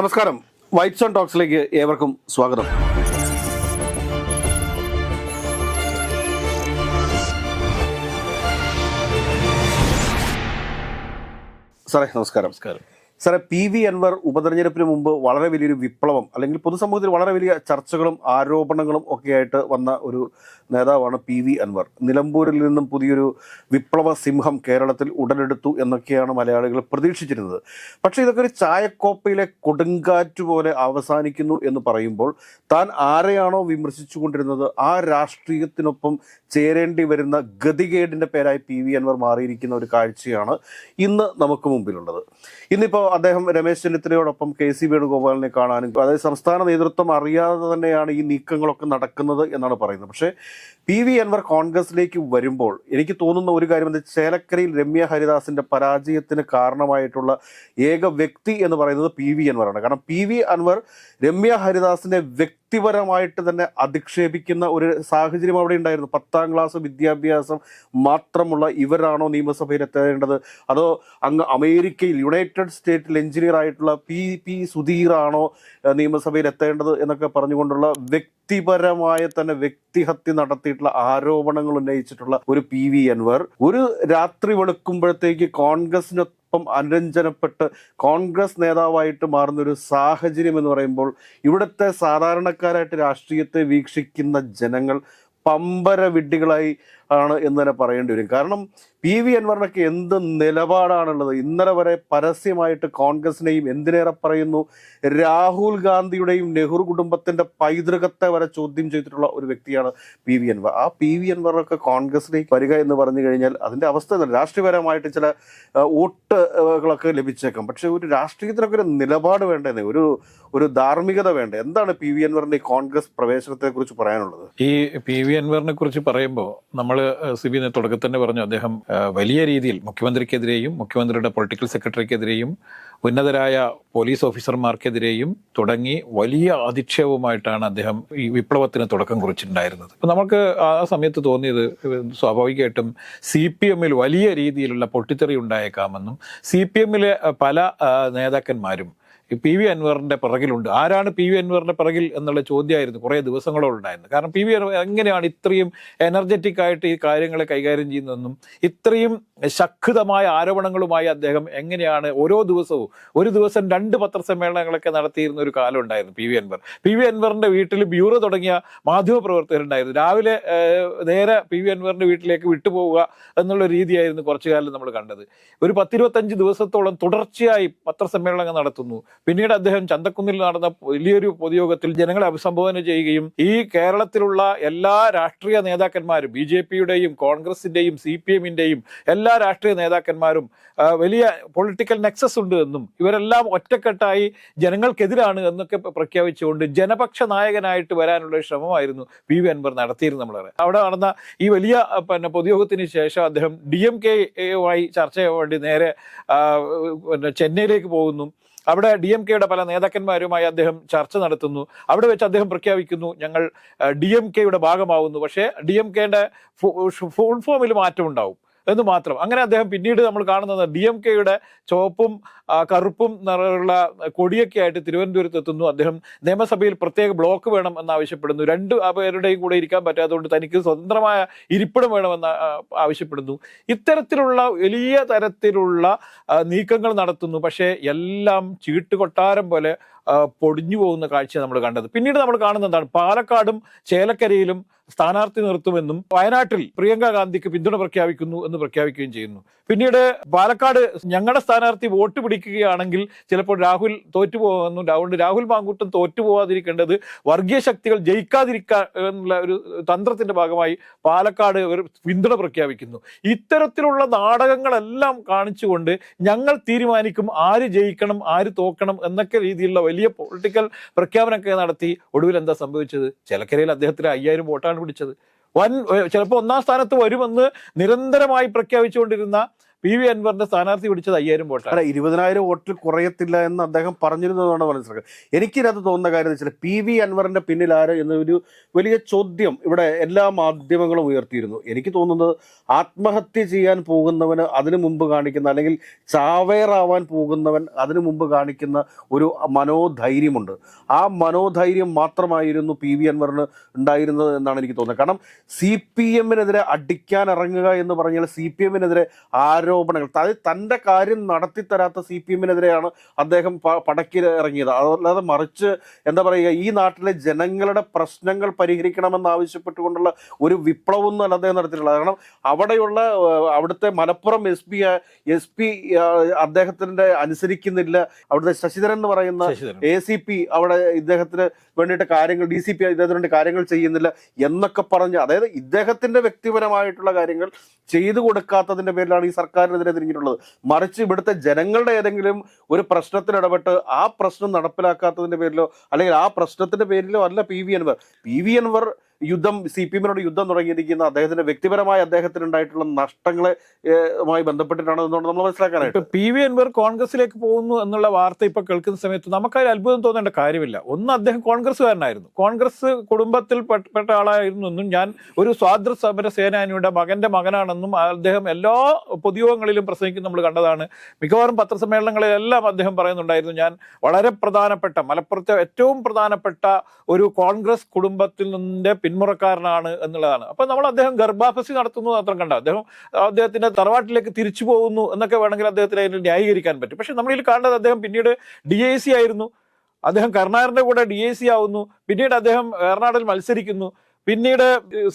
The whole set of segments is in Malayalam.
നമസ്കാരം. വൈറ്റ് സോൺ ടോക്സിലേക്ക് ഏവർക്കും സ്വാഗതം. സാറേ നമസ്കാരം. നമസ്കാരം. സാറേ പി വി അൻവർ ഉപതെരഞ്ഞെടുപ്പിന് മുമ്പ് വളരെ വലിയൊരു വിപ്ലവം അല്ലെങ്കിൽ പൊതുസമൂഹത്തിൽ വളരെ വലിയ ചർച്ചകളും ആരോപണങ്ങളും ഒക്കെ ആയിട്ട് വന്ന ഒരു നേതാവാണ് പി വി അൻവർ. നിലമ്പൂരിൽ നിന്നും പുതിയൊരു വിപ്ലവ സിംഹം കേരളത്തിൽ ഉടലെടുത്തു എന്നൊക്കെയാണ് മലയാളികൾ പ്രതീക്ഷിച്ചിരുന്നത്. പക്ഷേ ഇതൊക്കെ ഒരു ചായക്കോപ്പയിലെ കൊടുങ്കാറ്റ് പോലെ അവസാനിക്കുന്നു എന്ന് പറയുമ്പോൾ താൻ ആരെയാണോ വിമർശിച്ചുകൊണ്ടിരുന്നത്? ആ രാഷ്ട്രീയത്തിനൊപ്പം ചേരേണ്ടി വരുന്ന ഗതികേടിന്റെ പേരായി പി വി അൻവർ മാറിയിരിക്കുന്ന ഒരു കാഴ്ചയാണ് ഇന്ന് നമുക്ക് മുമ്പിലുള്ളത്. ഇന്നിപ്പോൾ അദ്ദേഹം രമേശ് ചെന്നിത്തലയോടൊപ്പം കെ സി വേണുഗോപാലിനെ കാണാനും അതായത് സംസ്ഥാന നേതൃത്വം അറിയാതെ തന്നെയാണ് ഈ നീക്കങ്ങളൊക്കെ നടക്കുന്നത് എന്നാണ് പറയുന്നത്. പക്ഷേ പി വി അൻവർ കോൺഗ്രസിലേക്ക് വരുമ്പോൾ എനിക്ക് തോന്നുന്ന ഒരു കാര്യം എന്താ ചേലക്കരയിൽ രമ്യ ഹരിദാസിന്റെ പരാജയത്തിന് കാരണമായിട്ടുള്ള ഏക വ്യക്തി എന്ന് പറയുന്നത് പി വി ആണ്. കാരണം പി വി അൻവർ രമ്യ ഹരിദാസിനെ വ്യക്തിപരമായിട്ട് തന്നെ അധിക്ഷേപിക്കുന്ന ഒരു സാഹചര്യം അവിടെ ഉണ്ടായിരുന്നു. പത്താം ക്ലാസ് വിദ്യാഭ്യാസം മാത്രമുള്ള ഇവരാണോ നിയമസഭയിൽ എത്തേണ്ടത്? അതോ അങ്ങ് അമേരിക്കയിൽ യുണൈറ്റഡ് സ്റ്റേറ്റിൽ എഞ്ചിനീയർ ആയിട്ടുള്ള പി പി സുധീറാണോ നിയമസഭയിൽ എത്തേണ്ടത് എന്നൊക്കെ പറഞ്ഞുകൊണ്ടുള്ള വ്യക്തിപരമായ തന്നെ വ്യക്തിഹത്യ നടത്തിയിട്ടുള്ള ആരോപണങ്ങൾ ഉന്നയിച്ചിട്ടുള്ള ഒരു പി വി അൻവർ. ഒരു രാത്രി വെളുക്കുമ്പോഴത്തേക്ക് കോൺഗ്രസിനൊപ്പം അനുരഞ്ജനപ്പെട്ട് കോൺഗ്രസ് നേതാവായിട്ട് മാറുന്ന ഒരു സാഹചര്യം എന്ന് പറയുമ്പോൾ ഇവിടുത്തെ സാധാരണക്കാരായിട്ട് രാഷ്ട്രീയത്തെ വീക്ഷിക്കുന്ന ജനങ്ങൾ പമ്പര വിഡ്ഢികളായി ആണ് എന്ന് തന്നെ പറയേണ്ടി വരും. കാരണം പി വി അൻവറിനൊക്കെ എന്ത് നിലപാടാണുള്ളത്? ഇന്നലെ വരെ പരസ്യമായിട്ട് കോൺഗ്രസിനെയും എന്തിനേറെ പറയുന്നു? രാഹുൽ ഗാന്ധിയുടെയും നെഹ്റു കുടുംബത്തിന്റെ പൈതൃകത്തെ വരെ ചോദ്യം ചെയ്തിട്ടുള്ള ഒരു വ്യക്തിയാണ് പി വി അൻവർ. ആ പി വി അൻവറിനൊക്കെ കോൺഗ്രസിലേക്ക് വരിക എന്ന് പറഞ്ഞു കഴിഞ്ഞാൽ അതിന്റെ അവസ്ഥ? രാഷ്ട്രീയപരമായിട്ട് ചില വോട്ടുകളൊക്കെ ലഭിച്ചേക്കാം. പക്ഷെ ഒരു രാഷ്ട്രീയത്തിനൊക്കെ ഒരു നിലപാട് വേണ്ടേ ഒരു ഒരു ധാർമ്മികത വേണ്ടേ? എന്താണ് പി വി അൻവറിന്റെ കോൺഗ്രസ് പ്രവേശനത്തെ കുറിച്ച് പറയാനുള്ളത്? ഈ പി വി അൻവറിനെ കുറിച്ച് പറയുമ്പോൾ നമ്മൾ സിബി തുടക്കത്തിൽ തന്നെ പറഞ്ഞു അദ്ദേഹം വലിയ രീതിയിൽ മുഖ്യമന്ത്രിക്കെതിരെയും മുഖ്യമന്ത്രിയുടെ പൊളിറ്റിക്കൽ സെക്രട്ടറിക്കെതിരെയും ഉന്നതരായ പോലീസ് ഓഫീസർമാർക്കെതിരെയും തുടങ്ങി വലിയ അധിക്ഷേപവുമായിട്ടാണ് അദ്ദേഹം ഈ വിപ്ലവത്തിന് തുടക്കം കുറിച്ചിട്ടുണ്ടായിരുന്നത്. അപ്പം നമുക്ക് ആ സമയത്ത് തോന്നിയത് സ്വാഭാവികമായിട്ടും സി പി എമ്മിൽ വലിയ രീതിയിലുള്ള പൊട്ടിത്തെറി ഉണ്ടായേക്കാമെന്നും സി പി എമ്മിലെ പല നേതാക്കന്മാരും പി വി അൻവറിന്റെ പിറകിലുണ്ട്. ആരാണ് പി വി അൻവറിന്റെ പിറകിൽ എന്നുള്ള ചോദ്യമായിരുന്നു കുറേ ദിവസങ്ങളോളം ഉണ്ടായിരുന്നു. കാരണം പി വി എങ്ങനെയാണ് ഇത്രയും എനർജറ്റിക് ആയിട്ട് ഈ കാര്യങ്ങളെ കൈകാര്യം ചെയ്യുന്നതെന്നും ഇത്രയും ശക്തമായ ആരോപണങ്ങളുമായി അദ്ദേഹം എങ്ങനെയാണ് ഓരോ ദിവസവും ഒരു ദിവസം രണ്ട് പത്രസമ്മേളനങ്ങളൊക്കെ നടത്തിയിരുന്ന ഒരു കാലം ഉണ്ടായിരുന്നു P V Anvar. P V അൻവറിന്റെ വീട്ടിൽ ബ്യൂറോ തുടങ്ങിയ മാധ്യമപ്രവർത്തകരുണ്ടായിരുന്നു രാവിലെ നേരെ പി വി അൻവറിന്റെ വീട്ടിലേക്ക് വിട്ടുപോവുക എന്നുള്ള രീതിയായിരുന്നു കുറച്ചു കാലം നമ്മൾ കണ്ടത്. ഒരു പത്തിരുപത്തഞ്ച് ദിവസത്തോളം തുടർച്ചയായി പത്രസമ്മേളനങ്ങൾ നടത്തുന്നു. പിന്നീട് അദ്ദേഹം ചന്തക്കുന്നിൽ നടന്ന വലിയൊരു പൊതുയോഗത്തിൽ ജനങ്ങളെ അഭിസംബോധന ചെയ്യുകയും ഈ കേരളത്തിലുള്ള എല്ലാ രാഷ്ട്രീയ നേതാക്കന്മാരും ബി ജെ പിയുടെയും കോൺഗ്രസിന്റെയും സി പി എമ്മിന്റെയും എല്ലാ രാഷ്ട്രീയ നേതാക്കന്മാരും വലിയ പൊളിറ്റിക്കൽ നെക്സസ് ഉണ്ട് എന്നും ഇവരെല്ലാം ഒറ്റക്കെട്ടായി ജനങ്ങൾക്കെതിരാണ് എന്നൊക്കെ പ്രഖ്യാപിച്ചുകൊണ്ട് ജനപക്ഷ നായകനായിട്ട് വരാനുള്ള ശ്രമമായിരുന്നു പി വി അൻവർ നടത്തിയിരുന്നു നമ്മൾ അവിടെ നടന്ന ഈ വലിയ പിന്നെ പൊതുയോഗത്തിന് ശേഷം അദ്ദേഹം ഡി എം കെയുമായി ചർച്ച വേണ്ടി നേരെ പിന്നെ ചെന്നൈയിലേക്ക് പോകുന്നു. അവിടെ ഡി എം കെയുടെ പല നേതാക്കന്മാരുമായി അദ്ദേഹം ചർച്ച നടത്തുന്നു. അവിടെ വെച്ച് അദ്ദേഹം പ്രഖ്യാപിക്കുന്നു ഞങ്ങൾ ഡി എം കെയുടെ ഭാഗമാവുന്നു. പക്ഷേ ഡി എം കെയുടെ ഫുൾ ഫോമിൽ മാറ്റം ഉണ്ടാവും എന്ന് മാത്രം. അങ്ങനെ അദ്ദേഹം പിന്നീട് നമ്മൾ കാണുന്നത് ഡി എം കെയുടെ ചുവപ്പും കറുപ്പും നിറമുള്ള കൊടിയൊക്കെ ആയിട്ട് തിരുവനന്തപുരത്ത് എത്തുന്നു. അദ്ദേഹം നിയമസഭയിൽ പ്രത്യേക ബ്ലോക്ക് വേണം എന്നാവശ്യപ്പെടുന്നു. രണ്ട് പേരുടെയും കൂടെ ഇരിക്കാൻ പറ്റാത്തതുകൊണ്ട് തനിക്ക് സ്വതന്ത്രമായ ഇരിപ്പിടം വേണമെന്ന് ആവശ്യപ്പെടുന്നു. ഇത്തരത്തിലുള്ള വലിയ തരത്തിലുള്ള നീക്കങ്ങൾ നടത്തുന്നു. പക്ഷേ എല്ലാം ചീട്ടുകൊട്ടാരം പോലെ പൊടിഞ്ഞു പോകുന്ന കാഴ്ച നമ്മൾ കണ്ടത്. പിന്നീട് നമ്മൾ കാണുന്ന എന്താണ്? പാലക്കാടും ചേലക്കരയിലും സ്ഥാനാർത്ഥി നിർത്തുമെന്നും വയനാട്ടിൽ പ്രിയങ്ക ഗാന്ധിക്ക് പിന്തുണ പ്രഖ്യാപിക്കുന്നു എന്ന് പ്രഖ്യാപിക്കുകയും ചെയ്യുന്നു. പിന്നീട് പാലക്കാട് ഞങ്ങളുടെ സ്ഥാനാർത്ഥി വോട്ട് പിടിക്കുകയാണെങ്കിൽ ചിലപ്പോൾ രാഹുൽ തോറ്റുപോകുന്നു അതുകൊണ്ട് രാഹുൽ മാങ്കൂട്ടം തോറ്റുപോകാതിരിക്കേണ്ടത് വർഗീയ ശക്തികൾ ജയിക്കാതിരിക്കാനുള്ള ഒരു തന്ത്രത്തിന്റെ ഭാഗമായി പാലക്കാട് ഒരു പിന്തുണ പ്രഖ്യാപിക്കുന്നു. ഇത്തരത്തിലുള്ള നാടകങ്ങളെല്ലാം കാണിച്ചുകൊണ്ട് ഞങ്ങൾ തീരുമാനിക്കും ആര് ജയിക്കണം ആര് തോക്കണം എന്നൊക്കെ രീതിയിലുള്ള വലിയ പൊളിറ്റിക്കൽ പ്രഖ്യാപനമൊക്കെ നടത്തി ഒടുവിൽ എന്താ സംഭവിച്ചത്? ചിലക്കരയിൽ അദ്ദേഹത്തിന് അയ്യായിരം വോട്ടാണ് പിടിച്ചത്. വൻ ചിലപ്പോൾ ഒന്നാം സ്ഥാനത്ത് വരുമെന്ന് നിരന്തരമായി പ്രഖ്യാപിച്ചുകൊണ്ടിരുന്ന പി വി അൻവറിന്റെ സ്ഥാനാർത്ഥി പിടിച്ചത് അയ്യായിരം വോട്ടാണ്. ഇരുപതിനായിരം വോട്ടിൽ കുറയത്തില്ല എന്ന് അദ്ദേഹം പറഞ്ഞിരുന്നതാണ് മനസ്സിലാക്കുക എനിക്കിതിനകത്ത് തോന്നുന്ന കാര്യം എന്ന് വെച്ചാൽ പി വി അൻവറിന്റെ പിന്നിൽ ആരോ എന്നൊരു വലിയ ചോദ്യം ഇവിടെ എല്ലാ മാധ്യമങ്ങളും ഉയർത്തിയിരുന്നു. എനിക്ക് തോന്നുന്നത് ആത്മഹത്യ ചെയ്യാൻ പോകുന്നവന് അതിനു മുമ്പ് കാണിക്കുന്ന അല്ലെങ്കിൽ ചാവേറാവാൻ പോകുന്നവൻ അതിനു മുമ്പ് കാണിക്കുന്ന ഒരു മനോധൈര്യമുണ്ട്. ആ മനോധൈര്യം മാത്രമായിരുന്നു പി വി അൻവറിന് ഉണ്ടായിരുന്നത് എന്നാണ് എനിക്ക് തോന്നുന്നത്. കാരണം സി പി എമ്മിനെതിരെ അടിക്കാൻ ഇറങ്ങുക എന്ന് പറഞ്ഞാൽ സി പി എമ്മിനെതിരെ ആരോപണങ്ങൾ. അതായത് തന്റെ കാര്യം നടത്തിത്തരാത്ത സി പി എമ്മിനെതിരെയാണ് അദ്ദേഹം പടക്കി ഇറങ്ങിയത്. അതല്ലാതെ മറിച്ച് എന്താ പറയുക ഈ നാട്ടിലെ ജനങ്ങളുടെ പ്രശ്നങ്ങൾ പരിഹരിക്കണമെന്ന് ആവശ്യപ്പെട്ടുകൊണ്ടുള്ള ഒരു വിപ്ലവം അല്ല അദ്ദേഹം നടത്തിയിട്ടുള്ളത്. കാരണം അവിടെയുള്ള അവിടുത്തെ Malappuram S P S P അദ്ദേഹത്തിന്റെ അനുസരിക്കുന്നില്ല. അവിടുത്തെ ശശിധരൻ എന്ന് പറയുന്ന എ സി പി അവിടെ ഇദ്ദേഹത്തിന് വേണ്ടിയിട്ട് കാര്യങ്ങൾ ഡി സി പി ഇദ്ദേഹത്തിന് വേണ്ടി കാര്യങ്ങൾ ചെയ്യുന്നില്ല എന്നൊക്കെ പറഞ്ഞ് അതായത് ഇദ്ദേഹത്തിന്റെ വ്യക്തിപരമായിട്ടുള്ള കാര്യങ്ങൾ ചെയ്തു കൊടുക്കാത്തതിന്റെ പേരിലാണ് ഈ സർക്കാരിനെതിരെ തിരിഞ്ഞിട്ടുള്ളത്. മറിച്ച് ഇവിടുത്തെ ജനങ്ങളുടെ ഏതെങ്കിലും ഒരു പ്രശ്നത്തിൽ ഇടപെട്ട് ആ പ്രശ്നം നടപ്പിലാക്കാത്തതിന്റെ പേരിലോ അല്ലെങ്കിൽ ആ പ്രശ്നത്തിന്റെ പേരിലോ അല്ല P V Anvar. P V Anvar യുദ്ധം സി പി എമ്മിനോട് യുദ്ധം തുടങ്ങിയിരിക്കുന്ന അദ്ദേഹത്തിന്റെ വ്യക്തിപരമായ അദ്ദേഹത്തിന് ഉണ്ടായിട്ടുള്ള നഷ്ടങ്ങളെ മായി ബന്ധപ്പെട്ടിട്ടാണ് നമ്മൾ മനസ്സിലാക്കാനായിട്ട്. പി വി അൻവർ കോൺഗ്രസിലേക്ക് പോകുന്നു എന്നുള്ള വാർത്ത ഇപ്പൊ കേൾക്കുന്ന സമയത്ത് നമുക്കതിൽ അത്ഭുതം തോന്നേണ്ട കാര്യമില്ല. ഒന്ന് അദ്ദേഹം കോൺഗ്രസ്സുകാരനായിരുന്നു. കോൺഗ്രസ് കുടുംബത്തിൽ പെട്ട- ആളായിരുന്നു എന്നും ഞാൻ ഒരു സ്വാതന്ത്ര്യ സമര സേനാനിയുടെ മകന്റെ മകനാണെന്നും അദ്ദേഹം എല്ലാ പൊതുയോഗങ്ങളിലും പ്രസംഗിക്കും നമ്മൾ കണ്ടതാണ്. മിക്കവാറും പത്രസമ്മേളനങ്ങളിലെല്ലാം അദ്ദേഹം പറയുന്നുണ്ടായിരുന്നു. ഞാൻ വളരെ പ്രധാനപ്പെട്ട മലപ്പുറത്തെ ഏറ്റവും പ്രധാനപ്പെട്ട ഒരു കോൺഗ്രസ് കുടുംബത്തിൽ നിന്നിന്റെ പിന്മുറക്കാരനാണ് എന്നുള്ളതാണ്. അപ്പൊ നമ്മൾ അദ്ദേഹം ഗർഭാഫസി നടത്തുന്നു മാത്രം കണ്ട. അദ്ദേഹം അദ്ദേഹത്തിന്റെ തറവാട്ടിലേക്ക് തിരിച്ചു പോകുന്നു എന്നൊക്കെ വേണമെങ്കിൽ അദ്ദേഹത്തിന് അതിന് ന്യായീകരിക്കാൻ പറ്റും. പക്ഷെ നമ്മളിൽ കാണുന്നത് അദ്ദേഹം പിന്നീട് ഡി ഐ സി ആയിരുന്നു. അദ്ദേഹം കർണാറിന്റെ കൂടെ ഡി ഐ സി ആവുന്നു. പിന്നീട് അദ്ദേഹം ഏറനാടിൽ മത്സരിക്കുന്നു. പിന്നീട്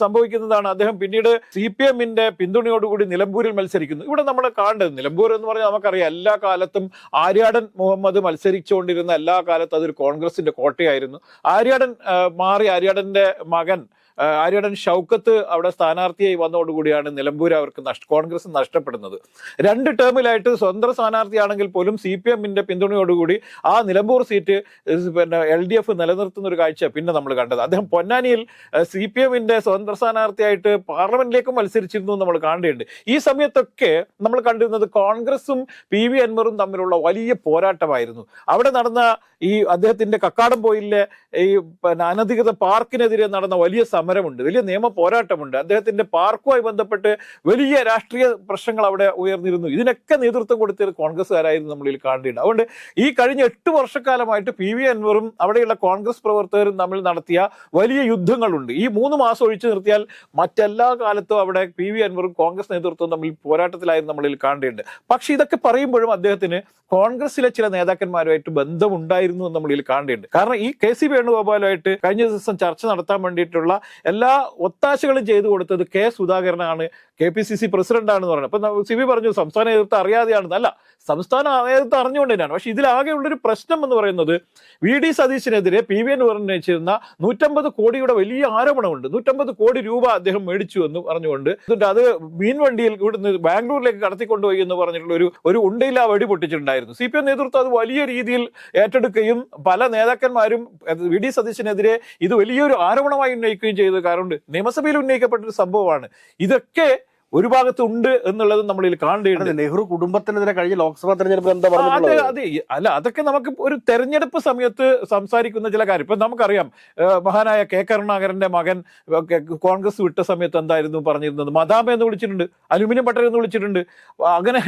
സംഭവിക്കുന്നതാണ് അദ്ദേഹം പിന്നീട് സി പി എമ്മിന്റെ പിന്തുണയോടുകൂടി നിലമ്പൂരിൽ മത്സരിക്കുന്നു. ഇവിടെ നമ്മൾ കാണേണ്ടത് നിലമ്പൂർ എന്ന് പറഞ്ഞാൽ നമുക്കറിയാം എല്ലാ കാലത്തും ആര്യാടൻ മുഹമ്മദ് മത്സരിച്ചുകൊണ്ടിരുന്ന എല്ലാ കാലത്തും അതൊരു കോൺഗ്രസിന്റെ കോട്ടയായിരുന്നു. ആര്യാടൻ മാറി ആര്യാടന്റെ മകൻ ആര്യാടൻ ഷൗക്കത്ത് അവിടെ സ്ഥാനാർത്ഥിയായി വന്നതോടുകൂടിയാണ് നിലമ്പൂർ അവർക്ക് നഷ്ട കോൺഗ്രസ് നഷ്ടപ്പെടുന്നത്. രണ്ട് ടേമിലായിട്ട് സ്വതന്ത്ര സ്ഥാനാർത്ഥിയാണെങ്കിൽ പോലും സി പി എമ്മിന്റെ പിന്തുണയോടുകൂടി ആ നിലമ്പൂർ സീറ്റ് പിന്നെ എൽ ഡി എഫ് നിലനിർത്തുന്ന ഒരു കാഴ്ച പിന്നെ നമ്മൾ കണ്ടത്. അദ്ദേഹം പൊന്നാനിയിൽ സി പി എമ്മിന്റെ സ്വതന്ത്ര സ്ഥാനാർത്ഥിയായിട്ട് പാർലമെന്റിലേക്ക് മത്സരിച്ചിരുന്നു നമ്മൾ കാണേണ്ടതുണ്ട് ഈ സമയത്തൊക്കെ നമ്മൾ കണ്ടിരുന്നത് കോൺഗ്രസും പി വി അൻവറും തമ്മിലുള്ള വലിയ പോരാട്ടമായിരുന്നു. അവിടെ നടന്ന ഈ അദ്ദേഹത്തിന്റെ കക്കാടം പോയിലെ ഈ അനധികൃത പാർക്കിനെതിരെ നടന്ന വലിയ സമരമുണ്ട്. വലിയ നിയമ പോരാട്ടമുണ്ട്. അദ്ദേഹത്തിന്റെ പാർക്കുമായി ബന്ധപ്പെട്ട് വലിയ രാഷ്ട്രീയ പ്രശ്നങ്ങൾ അവിടെ ഉയർന്നിരുന്നു. ഇതിനൊക്കെ നേതൃത്വം കൊടുത്തത് കോൺഗ്രസ്സുകാരായിരുന്നു നമ്മളിൽ കാണേണ്ടത് അതുകൊണ്ട് ഈ കഴിഞ്ഞ എട്ട് വർഷക്കാലമായിട്ട് പി വി അൻവറും അവിടെയുള്ള കോൺഗ്രസ് പ്രവർത്തകരും തമ്മിൽ നടത്തിയ വലിയ യുദ്ധങ്ങളുണ്ട്. ഈ മൂന്ന് മാസം ഒഴിച്ചു നിർത്തിയാൽ മറ്റെല്ലാ കാലത്തും അവിടെ പി വി അൻവറും കോൺഗ്രസ് നേതൃത്വം തമ്മിൽ പോരാട്ടത്തിലായിരുന്നു നമ്മളിൽ കാണേണ്ടത് പക്ഷെ ഇതൊക്കെ പറയുമ്പോഴും അദ്ദേഹത്തിന് കോൺഗ്രസിലെ ചില നേതാക്കന്മാരുമായിട്ട് ബന്ധമുണ്ടായിരുന്നു എന്ന് നമ്മളിൽ കാണേണ്ടത് കാരണം ഈ കെ സി വേണുഗോപാലുമായിട്ട് കഴിഞ്ഞ ദിവസം ചർച്ച നടത്താൻ വേണ്ടിയിട്ടുള്ള എല്ലാ ഒത്താശകളും ചെയ്തു കൊടുത്തത് കെ സുധാകരനാണ്. കെ പി സി സി പ്രസിഡന്റാണെന്ന് പറയുന്നത് അപ്പൊ സി വി പറഞ്ഞു സംസ്ഥാന നേതൃത്വം അറിയാതെയാണ് അല്ല സംസ്ഥാന നേതൃത്വം അറിഞ്ഞുകൊണ്ട് തന്നെയാണ് പക്ഷെ ഇതിലാകെയുള്ളൊരു പ്രശ്നം എന്ന് പറയുന്നത് വി ഡി സതീശിനെതിരെ പി വി എൻ ഉന്നയിച്ചിരുന്ന നൂറ്റമ്പത് കോടിയുടെ വലിയ ആരോപണമുണ്ട്. നൂറ്റമ്പത് കോടി രൂപ അദ്ദേഹം മേടിച്ചു എന്ന് പറഞ്ഞുകൊണ്ട് എന്നിട്ട് അത് മീൻ വണ്ടിയിൽ ഇവിടുന്ന് ബാംഗ്ലൂരിലേക്ക് കടത്തിക്കൊണ്ടുപോയി എന്ന് പറഞ്ഞിട്ടുള്ള ഒരു ഒരു ഉണ്ടയില്ല വെടി പൊട്ടിച്ചിട്ടുണ്ടായിരുന്നു. സി പി എം നേതൃത്വം അത് വലിയ രീതിയിൽ ഏറ്റെടുക്കുകയും പല നേതാക്കന്മാരും വി ഡി സതീശിനെതിരെ ഇത് വലിയൊരു ആരോപണമായി ഉന്നയിക്കുകയും ചെയ്ത കാരണം നിയമസഭയിൽ ഉന്നയിക്കപ്പെട്ട ഒരു സംഭവമാണ്. ഇതൊക്കെ ഒരു ഭാഗത്ത് ഉണ്ട് എന്നുള്ളത് നമ്മളിൽ ഇതിൽ അതെ, നെഹ്റു കുടുംബത്തിനെതിരെ കഴിഞ്ഞ ലോക്സഭാ തെരഞ്ഞെടുപ്പ് എന്താ പറയുന്നത് അതെ അത്. അല്ല അതൊക്കെ നമുക്ക് ഒരു തെരഞ്ഞെടുപ്പ് സമയത്ത് സംസാരിക്കുന്ന ചില കാര്യം. ഇപ്പൊ നമുക്കറിയാം മഹാനായ കെ കരുണാകരന്റെ മകൻ കോൺഗ്രസ് വിട്ട സമയത്ത് എന്തായിരുന്നു പറഞ്ഞിരുന്നത്? മദാമ എന്ന് വിളിച്ചിട്ടുണ്ട് അലുമിനിയം പട്ടർ എന്ന് വിളിച്ചിട്ടുണ്ട്. അങ്ങനെ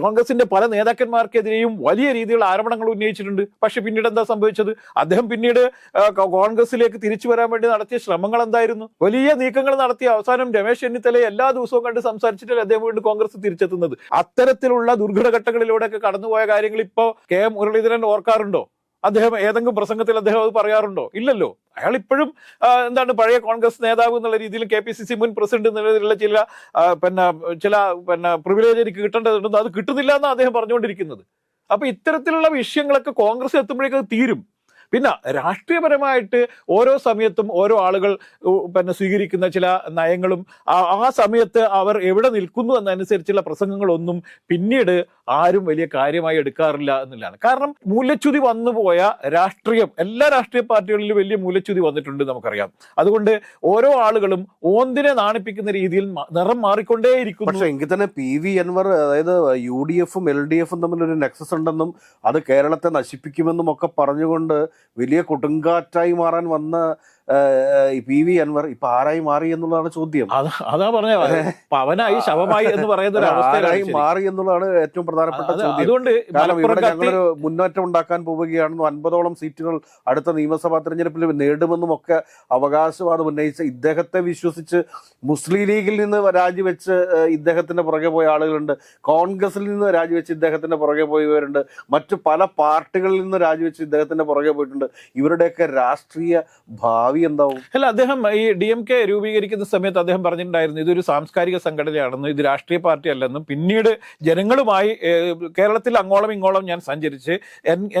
കോൺഗ്രസിന്റെ പല നേതാക്കന്മാർക്കെതിരെയും വലിയ രീതിയിലുള്ള ആരോപണങ്ങൾ ഉന്നയിച്ചിട്ടുണ്ട്. പക്ഷെ പിന്നീട് എന്താ സംഭവിച്ചത്? അദ്ദേഹം പിന്നീട് കോൺഗ്രസിലേക്ക് തിരിച്ചു വരാൻ വേണ്ടി നടത്തിയ ശ്രമങ്ങൾ എന്തായിരുന്നു വലിയ നീക്കങ്ങൾ നടത്തിയ അവസാനം രമേശ് ചെന്നിത്തലയെ എല്ലാ ദിവസവും കണ്ട് സംസാരിച്ചിട്ടല്ലേ അദ്ദേഹം വീണ്ടും കോൺഗ്രസ് തിരിച്ചെത്തുന്നത്? അത്തരത്തിലുള്ള ദുർഘടഘട്ടങ്ങളിലൂടെയൊക്കെ കടന്നുപോയ കാര്യങ്ങൾ ഇപ്പോ കെ എം മുരളീധരൻ ഓർക്കാറുണ്ടോ? അദ്ദേഹം ഏതെങ്കിലും പ്രസംഗത്തിൽ അദ്ദേഹം അത് പറയാറുണ്ടോ? ഇല്ലല്ലോ. അയാൾ ഇപ്പോഴും എന്താണ് പഴയ കോൺഗ്രസ് നേതാവ് എന്നുള്ള രീതിയിൽ കെ പി സി സി മുൻ പ്രസിഡന്റ് എന്നുള്ള ചില പിന്നെ ചില പിന്നെ പ്രിവിലേജ് എനിക്ക് കിട്ടേണ്ടതുണ്ടെന്ന് അത് കിട്ടുന്നില്ല എന്നാണ് അദ്ദേഹം പറഞ്ഞുകൊണ്ടിരിക്കുന്നത്. അപ്പൊ ഇത്തരത്തിലുള്ള വിഷയങ്ങളൊക്കെ കോൺഗ്രസ് എത്തുമ്പോഴേക്കും തീരും. പിന്നെ രാഷ്ട്രീയപരമായിട്ട് ഓരോ സമയത്തും ഓരോ ആളുകൾ പിന്നെ സ്വീകരിക്കുന്ന ചില നയങ്ങളും ആ- സമയത്ത് അവർ എവിടെ നിൽക്കുന്നു എന്നനുസരിച്ചുള്ള പ്രസംഗങ്ങളൊന്നും പിന്നീട് ആരും വലിയ കാര്യമായി എടുക്കാറില്ല എന്നുള്ളതാണ്. കാരണം മൂല്യച്യുതി വന്നുപോയ രാഷ്ട്രീയം എല്ലാ രാഷ്ട്രീയ പാർട്ടികളിലും വലിയ മൂല്യച്യുതി വന്നിട്ടുണ്ട് നമുക്കറിയാം. അതുകൊണ്ട് ഓരോ ആളുകളും ഓന്തിനെ നാണിപ്പിക്കുന്ന രീതിയിൽ നിറം മാറിക്കൊണ്ടേയിരിക്കും പക്ഷേ എങ്കിൽ തന്നെ പി വി അൻവർ അതായത് യു ഡി എഫും എൽ ഡി എഫും തമ്മിൽ ഒരു നെക്സസ് ഉണ്ടെന്നും അത് കേരളത്തെ നശിപ്പിക്കുമെന്നും ഒക്കെ പറഞ്ഞുകൊണ്ട് വലിയ കൊടുങ്കാറ്റായി മാറാൻ വന്ന പി വി അൻവർ ഇപ്പൊ ആരായി മാറി എന്നുള്ളതാണ് ചോദ്യം. അതാ പറഞ്ഞ പവനായി ശവമായി എന്ന് പറയുന്ന ഒരു ആരായി മാറി എന്നുള്ളതാണ് ഏറ്റവും പ്രധാനപ്പെട്ട ചോദ്യം. അതുകൊണ്ട് കാരണം ഇവിടെ ഞങ്ങളൊരു മുന്നേറ്റം ഉണ്ടാക്കാൻ പോവുകയാണെന്നും അൻപതോളം സീറ്റുകൾ അടുത്ത നിയമസഭാ തെരഞ്ഞെടുപ്പിൽ നേടുമെന്നും ഒക്കെ അവകാശവാദം ഉന്നയിച്ച ഇദ്ദേഹത്തെ വിശ്വസിച്ച് മുസ്ലിം ലീഗിൽ നിന്ന് രാജിവെച്ച് ഇദ്ദേഹത്തിന്റെ പുറകെ പോയ ആളുകളുണ്ട്. കോൺഗ്രസിൽ നിന്ന് രാജിവെച്ച് ഇദ്ദേഹത്തിന്റെ പുറകെ പോയവരുണ്ട്. മറ്റു പല പാർട്ടികളിൽ നിന്ന് രാജിവെച്ച് ഇദ്ദേഹത്തിന്റെ പുറകെ പോയിട്ടുണ്ട്. ഇവരുടെയൊക്കെ രാഷ്ട്രീയ ഭാവി എന്താവും? അല്ല അദ്ദേഹം ഈ ഡി എം കെ രൂപീകരിക്കുന്ന സമയത്ത് അദ്ദേഹം പറഞ്ഞിട്ടുണ്ടായിരുന്നു ഇതൊരു സാംസ്കാരിക സംഘടനയാണെന്നും ഇത് രാഷ്ട്രീയ പാർട്ടി അല്ലെന്നും പിന്നീട് ജനങ്ങളുമായി കേരളത്തിൽ അങ്ങോളം ഇങ്ങോളം ഞാൻ സഞ്ചരിച്ച്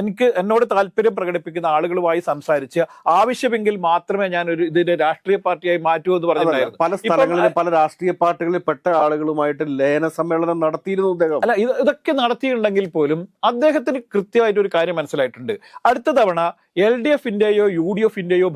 എനിക്ക് എന്നോട് താല്പര്യം പ്രകടിപ്പിക്കുന്ന ആളുകളുമായി സംസാരിച്ച് ആവശ്യമെങ്കിൽ മാത്രമേ ഞാൻ ഒരു ഇതിന്റെ രാഷ്ട്രീയ പാർട്ടിയായി മാറ്റൂ എന്ന് പറഞ്ഞിട്ടുണ്ടായിരുന്നു. പല സ്ഥലങ്ങളിലും പല രാഷ്ട്രീയ പാർട്ടികളിൽ പെട്ട ആളുകളുമായിട്ട് ലയന സമ്മേളനം നടത്തിയിരുന്നു അദ്ദേഹം. അല്ല ഇത് ഇതൊക്കെ നടത്തിയിട്ടുണ്ടെങ്കിൽ പോലും അദ്ദേഹത്തിന് കൃത്യമായിട്ട് ഒരു കാര്യം മനസ്സിലായിട്ടുണ്ട്. അടുത്ത തവണ എൽ ഡി എഫിന്റെയോ യു ഡി എഫിന്റെയോ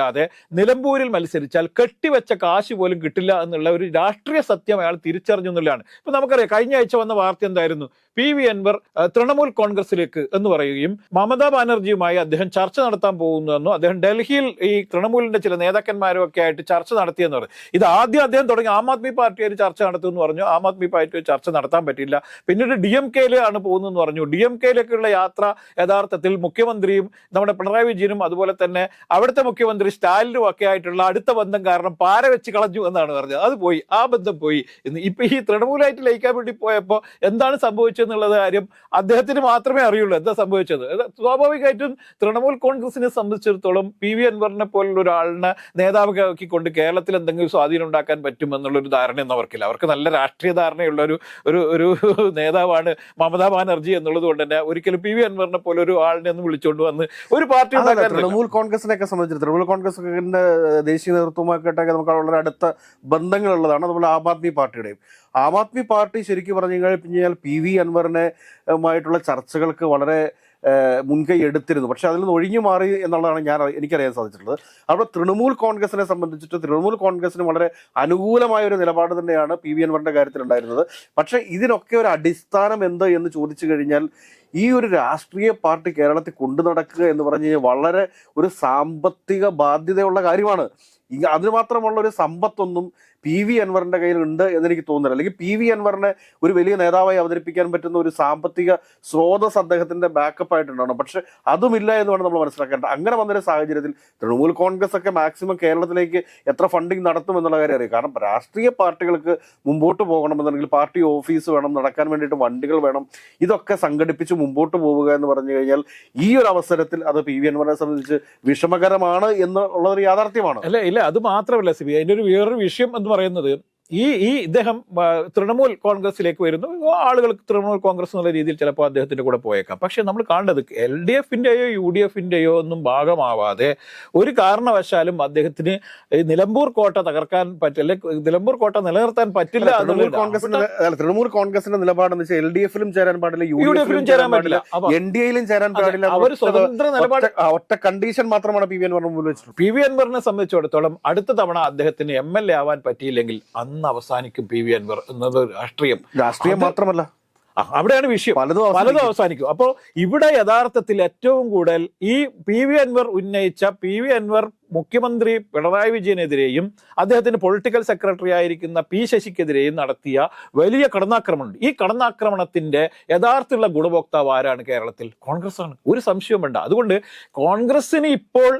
ഭാഗമല്ലാതെ നിലമ്പൂരിൽ മത്സരിച്ചാൽ കെട്ടിവെച്ച കാശ് പോലും കിട്ടില്ല എന്നുള്ള ഒരു രാഷ്ട്രീയ സത്യം അയാൾ തിരിച്ചറിഞ്ഞു എന്നുള്ളതാണ്. ഇപ്പൊ നമുക്കറിയാം കഴിഞ്ഞ ആഴ്ച വന്ന വാർത്ത എന്തായിരുന്നു? പി വി അൻവർ തൃണമൂൽ കോൺഗ്രസിലേക്ക് എന്ന് പറയുകയും മമതാ ബാനർജിയുമായി അദ്ദേഹം ചർച്ച നടത്താൻ പോകുന്നുവെന്നും അദ്ദേഹം ഡൽഹിയിൽ ഈ തൃണമൂലിന്റെ ചില നേതാക്കന്മാരും ഒക്കെ ആയിട്ട് ചർച്ച നടത്തിയെന്ന് പറഞ്ഞു ഇത് ആദ്യം അദ്ദേഹം തുടങ്ങി ആം ആദ്മി പാർട്ടി ഒരു ചർച്ച നടത്തുമെന്ന് പറഞ്ഞു. ആം ആദ്മി പാർട്ടി ചർച്ച നടത്താൻ പറ്റില്ല പിന്നീട് ഡി എം കെയിലാണ് പോകുന്നതെന്ന് പറഞ്ഞു. ഡി എം കെയിലേക്കുള്ള യാത്ര യഥാർത്ഥത്തിൽ മുഖ്യമന്ത്രിയും നമ്മുടെ പിണറായി വിജയനും അതുപോലെ തന്നെ അവിടുത്തെ മുഖ്യമന്ത്രി സ്റ്റാലിനും ഒക്കെ ആയിട്ടുള്ള അടുത്ത ബന്ധം കാരണം പാര വെച്ച് കളഞ്ഞു എന്നാണ് പറഞ്ഞത്. അത് പോയി ആ ബന്ധം പോയി ഇന്ന് ഇപ്പൊ ഈ തൃണമൂലായിട്ട് ലയിക്കാൻ വേണ്ടി പോയപ്പോ എന്താണ് സംഭവിച്ചതെന്നുള്ള കാര്യം അദ്ദേഹത്തിന് മാത്രമേ അറിയുള്ളൂ എന്താ സംഭവിച്ചത്. സ്വാഭാവികമായിട്ടും തൃണമൂൽ കോൺഗ്രസിനെ സംബന്ധിച്ചിടത്തോളം പി വി അൻവറിനെ പോലുള്ള ഒരാളിനെ നേതാവാക്കിക്കൊണ്ട് കേരളത്തിൽ എന്തെങ്കിലും സ്വാധീനം ഉണ്ടാക്കാൻ പറ്റുമെന്നുള്ളൊരു ഒരു ധാരണയൊന്നും അവർക്കില്ല. അവർക്ക് നല്ല രാഷ്ട്രീയ ധാരണയുള്ള ഒരു ഒരു ഒരു നേതാവാണ് മമതാ ബാനർജി എന്നുള്ളത് കൊണ്ട് തന്നെ ഒരിക്കലും പി വി അൻവറിനെ പോലെ ഒരു ആളിനെ ഒന്ന് വിളിച്ചുകൊണ്ട് വന്ന് ഒരു പാർട്ടി തൃണമൂൽ കോൺഗ്രസിനെ സംബന്ധിച്ച് തൃണമൂൽ കോൺഗ്രസിന്റെ ദേശീയ നേതൃത്വമായിട്ടൊക്കെ നമുക്ക് വളരെ അടുത്ത ബന്ധങ്ങളുള്ളതാണ്. അതുപോലെ ആം ആദ്മി പാർട്ടിയുടെയും. ആം ആദ്മി പാർട്ടി ശരിക്കും പറഞ്ഞു കഴിഞ്ഞാൽ പി വി അൻവറിനെമായിട്ടുള്ള ചർച്ചകൾക്ക് വളരെ മുൻകൈ എടുത്തിരുന്നു. പക്ഷെ അതിൽ നിന്ന് ഒഴിഞ്ഞു മാറി എന്നുള്ളതാണ് ഞാൻ എനിക്കറിയാൻ സാധിച്ചിട്ടുള്ളത്. അവിടെ തൃണമൂൽ കോൺഗ്രസിനെ സംബന്ധിച്ചിട്ട് തൃണമൂൽ കോൺഗ്രസിന് വളരെ അനുകൂലമായ ഒരു നിലപാട് തന്നെയാണ് പി വി അൻവറിന്റെ കാര്യത്തിൽ ഉണ്ടായിരുന്നത് പക്ഷെ ഇതിനൊക്കെ ഒരു അടിസ്ഥാനം എന്ത് എന്ന് ചോദിച്ചു കഴിഞ്ഞാൽ ഈ ഒരു രാഷ്ട്രീയ പാർട്ടി കേരളത്തിൽ കൊണ്ടു നടക്കുക എന്ന് പറഞ്ഞു കഴിഞ്ഞാൽ വളരെ ഒരു സാമ്പത്തിക ബാധ്യതയുള്ള കാര്യമാണ്. അതിന് മാത്രമുള്ള ഒരു സമ്പത്തൊന്നും പി വി അൻവറിന്റെ കയ്യിൽ ഉണ്ട് എന്ന് എനിക്ക് തോന്നുന്നില്ല. അല്ലെങ്കിൽ പി വി അൻവറിനെ ഒരു വലിയ നേതാവായി അവതരിപ്പിക്കാൻ പറ്റുന്ന ഒരു സാമ്പത്തിക സ്രോതസ് അദ്ദേഹത്തിന്റെ ബാക്കപ്പ് ആയിട്ടുണ്ടാവണം. പക്ഷെ അതുമില്ല എന്ന് വേണം നമ്മൾ മനസ്സിലാക്കേണ്ടത് അങ്ങനെ വന്നൊരു സാഹചര്യത്തിൽ തൃണമൂൽ കോൺഗ്രസ് ഒക്കെ മാക്സിമം കേരളത്തിലേക്ക് എത്ര ഫണ്ടിങ് നടത്തും എന്നുള്ള കാര്യം അറിയാം. കാരണം രാഷ്ട്രീയ പാർട്ടികൾക്ക് മുമ്പോട്ട് പോകണമെന്നുണ്ടെങ്കിൽ പാർട്ടി ഓഫീസ് വേണം നടക്കാൻ വേണ്ടിയിട്ട് വണ്ടികൾ വേണം ഇതൊക്കെ സംഘടിപ്പിച്ച് മുമ്പോട്ട് പോവുക എന്ന് പറഞ്ഞു കഴിഞ്ഞാൽ ഈ ഒരു അവസരത്തിൽ അത് പി വി അൻവറിനെ സംബന്ധിച്ച് വിഷമകരമാണ് എന്നുള്ളത് യാഥാർത്ഥ്യമാണ്. അല്ല ഇല്ല അത് മാത്രമല്ല സിബി അതിന്റെ ഒരു വേറൊരു വിഷയം എന്ന് പറയുന്നത് ഈ ഈ ഇദ്ദേഹം തൃണമൂൽ കോൺഗ്രസിലേക്ക് വരുന്നു. ആളുകൾ തൃണമൂൽ കോൺഗ്രസ് എന്നുള്ള രീതിയിൽ ചിലപ്പോൾ അദ്ദേഹത്തിന്റെ കൂടെ പോയേക്കാം. പക്ഷെ നമ്മൾ കാണേണ്ടത് എൽ ഡി എഫിന്റെയോ യു ഡി എഫിന്റെയോ ഒന്നും ഭാഗമാവാതെ ഒരു കാരണവശാലും അദ്ദേഹത്തിന് നിലമ്പൂർ കോട്ട തകർക്കാൻ പറ്റില്ല. നിലമ്പൂർ കോട്ട നിലനിർത്താൻ പറ്റില്ല തൃണമൂൽ കോൺഗ്രസിന്റെ കോൺഗ്രസിന്റെ നിലപാടെന്ന് വെച്ചാൽ എൽ ഡി എഫിലും ചേരാൻ പാടില്ല യു ഡി എഫിലും ചേരാൻ പാടില്ല. എൻ ഡി എയിലും ചേരാൻ പാടില്ല അവർ സ്വതന്ത്ര നിലപാട് ഒറ്റ- കണ്ടീഷൻ മാത്രമാണ് പി വി അൻവറിന് മുമ്പിൽ വെച്ചിട്ടുള്ളത്. പി വി അൻവറിനെ സംബന്ധിച്ചിടത്തോളം അടുത്ത തവണ അദ്ദേഹത്തിന് എം എൽ എ ആവാൻ പറ്റിയില്ലെങ്കിൽ അന്ന് അവസാനിക്കും പി വി അൻവർ എന്നത് രാഷ്ട്രീയം. രാഷ്ട്രീയം മാത്രമല്ല. അവിടെയാണ് വിഷയം. പലതും പലതും അവസാനിക്കും. അവസാനിക്കും. അപ്പോൾ ഇവിടെ യഥാർത്ഥത്തിൽ ഏറ്റവും കൂടുതൽ ഈ പി വി അൻവർ ഉന്നയിച്ച പി വി അൻവർ മുഖ്യമന്ത്രി പിണറായി വിജയനെതിരെയും അദ്ദേഹത്തിന് പൊളിറ്റിക്കൽ സെക്രട്ടറി ആയിരിക്കുന്ന പി ശശിക്കെതിരെയും നടത്തിയ വലിയ കടന്നാക്രമണം ഈ കടന്നാക്രമണത്തിന്റെ യഥാർത്ഥമുള്ള ഗുണഭോക്താവ് ആരാണ് കേരളത്തിൽ? കോൺഗ്രസ് ആണ് ഒരു സംശയവും വേണ്ട. അതുകൊണ്ട് കോൺഗ്രസിന് ഇപ്പോൾ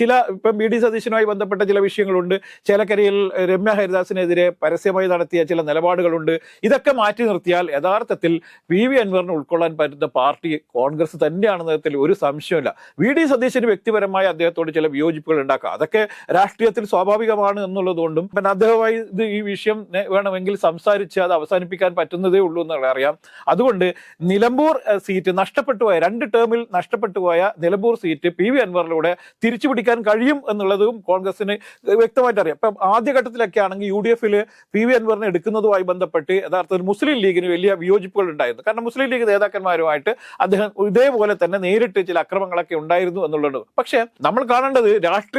ചില ഇപ്പം ബി ഡി സതീശനുമായി ബന്ധപ്പെട്ട ചില വിഷയങ്ങളുണ്ട്. ചേലക്കരയിൽ രമ്യ ഹരിദാസിനെതിരെ പരസ്യമായി നടത്തിയ ചില നിലപാടുകളുണ്ട്. ഇതൊക്കെ മാറ്റി നിർത്തിയാൽ യഥാർത്ഥത്തിൽ പി വി അൻവറിന് ഉൾക്കൊള്ളാൻ പറ്റുന്ന പാർട്ടി കോൺഗ്രസ് തന്നെയാണെന്നതിൽ ഒരു സംശയമില്ല വി ഡി സതീശന് വ്യക്തിപരമായി അദ്ദേഹത്തോട് ചില വിയോജിപ്പുകൾ ഉണ്ടാക്കാം ഉണ്ടാക്കുക അതൊക്കെ രാഷ്ട്രീയത്തിൽ സ്വാഭാവികമാണ് എന്നുള്ളതുകൊണ്ടും പിന്നെ അദ്ദേഹമായി ഇത് ഈ വിഷയം വേണമെങ്കിൽ സംസാരിച്ച് അത് അവസാനിപ്പിക്കാൻ പറ്റുന്നതേ ഉള്ളൂ എന്നുള്ള അറിയാം. അതുകൊണ്ട് നിലമ്പൂർ സീറ്റ് നഷ്ടപ്പെട്ടു പോയ രണ്ട് ടേമിൽ നഷ്ടപ്പെട്ടു പോയ നിലമ്പൂർ സീറ്റ് പി വി അൻവറിലൂടെ തിരിച്ചു പിടിക്കാൻ കഴിയും എന്നുള്ളതും കോൺഗ്രസിന് വ്യക്തമായിട്ട് അറിയാം. ഇപ്പം ആദ്യഘട്ടത്തിലൊക്കെ ആണെങ്കിൽ യു ഡി എഫിൽ പി വി അൻവറിനെ എടുക്കുന്നതുമായി ബന്ധപ്പെട്ട് യഥാർത്ഥത്തിൽ മുസ്ലിം ലീഗിന് വലിയ വിയോജിപ്പുകൾ ഉണ്ടായിരുന്നു. കാരണം മുസ്ലിം ലീഗ് നേതാക്കന്മാരുമായിട്ട് അദ്ദേഹം ഇതേപോലെ തന്നെ നേരിട്ട് ചില അക്രമങ്ങളൊക്കെ ഉണ്ടായിരുന്നു എന്നുള്ളത്. പക്ഷേ നമ്മൾ കാണേണ്ടത്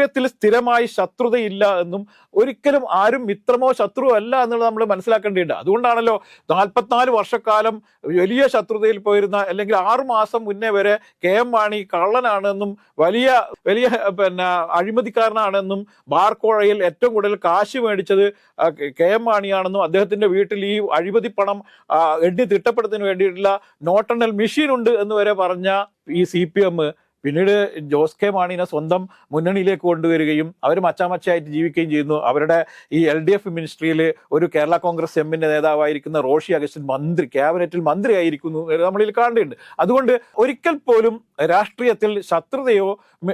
രാഷ്ട്രീയത്തിൽ സ്ഥിരമായി ശത്രുതയില്ല എന്നും ഒരിക്കലും ആരും മിത്രമോ ശത്രുവോ അല്ല എന്നുള്ളത് നമ്മൾ മനസ്സിലാക്കേണ്ടതുണ്ട്. അതുകൊണ്ടാണല്ലോ നാൽപ്പത്തിനാല് വർഷക്കാലം വലിയ ശത്രുതയിൽ പോയിരുന്ന അല്ലെങ്കിൽ ആറു മാസം മുന്നേ വരെ കെ എം മാണി കള്ളനാണെന്നും വലിയ വലിയ പിന്നെ അഴിമതിക്കാരനാണെന്നും ബാർക്കോഴയിൽ ഏറ്റവും കൂടുതൽ കാശ് മേടിച്ചത് കെ എം മാണിയാണെന്നും അദ്ദേഹത്തിന്റെ വീട്ടിൽ ഈ അഴിമതി പണം എണ്ണി തിട്ടപ്പെടുത്തുന്നതിന് വേണ്ടിയിട്ടുള്ള നോട്ടെണ്ണൽ മെഷീൻ ഉണ്ട് എന്ന് വരെ പറഞ്ഞ ഈ സി പി എം പിന്നീട് ജോസ് കെ മാണിനെ സ്വന്തം മുന്നണിയിലേക്ക് കൊണ്ടുവരികയും അവർ മച്ചാമച്ചയായിട്ട് ജീവിക്കുകയും ചെയ്യുന്നു. അവരുടെ ഈ എൽ ഡി എഫ് മിനിസ്ട്രിയിൽ ഒരു കേരള കോൺഗ്രസ് എമ്മിന്റെ നേതാവായിരിക്കുന്ന റോഷി അഗസ്റ്റിൻ മന്ത്രി ക്യാബിനറ്റിൽ മന്ത്രിയായിരിക്കുന്നു നമ്മളിൽ കാണേണ്ടതുണ്ട് അതുകൊണ്ട് ഒരിക്കൽ പോലും രാഷ്ട്രീയത്തിൽ ശത്രുതയോ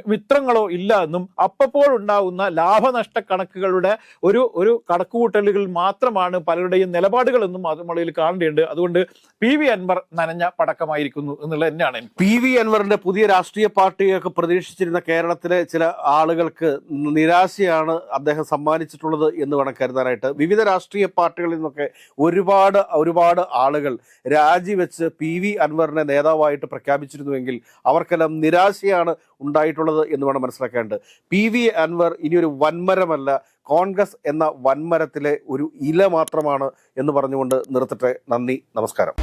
മിത്രങ്ങളോ ഇല്ല എന്നും അപ്പപ്പോൾ ഉണ്ടാവുന്ന ലാഭനഷ്ട കണക്കുകളുടെ ഒരു ഒരു കണക്കുകൂട്ടലുകൾ മാത്രമാണ് പലരുടെയും നിലപാടുകൾ എന്നും നമ്മളിൽ കാണേണ്ടതുണ്ട് അതുകൊണ്ട് പി വി അൻവർ നനഞ്ഞ പടക്കമായിരിക്കുന്നു എന്നുള്ളത് തന്നെയാണ് പി വി അൻവറിന്റെ പുതിയ രാഷ്ട്രീയ പാർട്ടിയൊക്കെ പ്രതീക്ഷിച്ചിരുന്ന കേരളത്തിലെ ചില ആളുകൾക്ക് നിരാശയാണ് അദ്ദേഹം സമ്മാനിച്ചിട്ടുള്ളത് എന്ന് വേണം കരുതാനായിട്ട്. വിവിധ രാഷ്ട്രീയ പാർട്ടികളിൽ നിന്നൊക്കെ ഒരുപാട് ഒരുപാട് ആളുകൾ രാജിവെച്ച് പി വി അൻവറിനെ നേതാവായിട്ട് പ്രഖ്യാപിച്ചിരുന്നുവെങ്കിൽ അവർക്കെല്ലാം നിരാശയാണ് ഉണ്ടായിട്ടുള്ളത് എന്ന് വേണം മനസ്സിലാക്കേണ്ടത് പി വി അൻവർ ഇനിയൊരു വൻമരമല്ല കോൺഗ്രസ് എന്ന വൻമരത്തിലെ ഒരു ഇല മാത്രമാണ് എന്ന് പറഞ്ഞുകൊണ്ട് നിർത്തട്ടെ. നന്ദി നമസ്കാരം.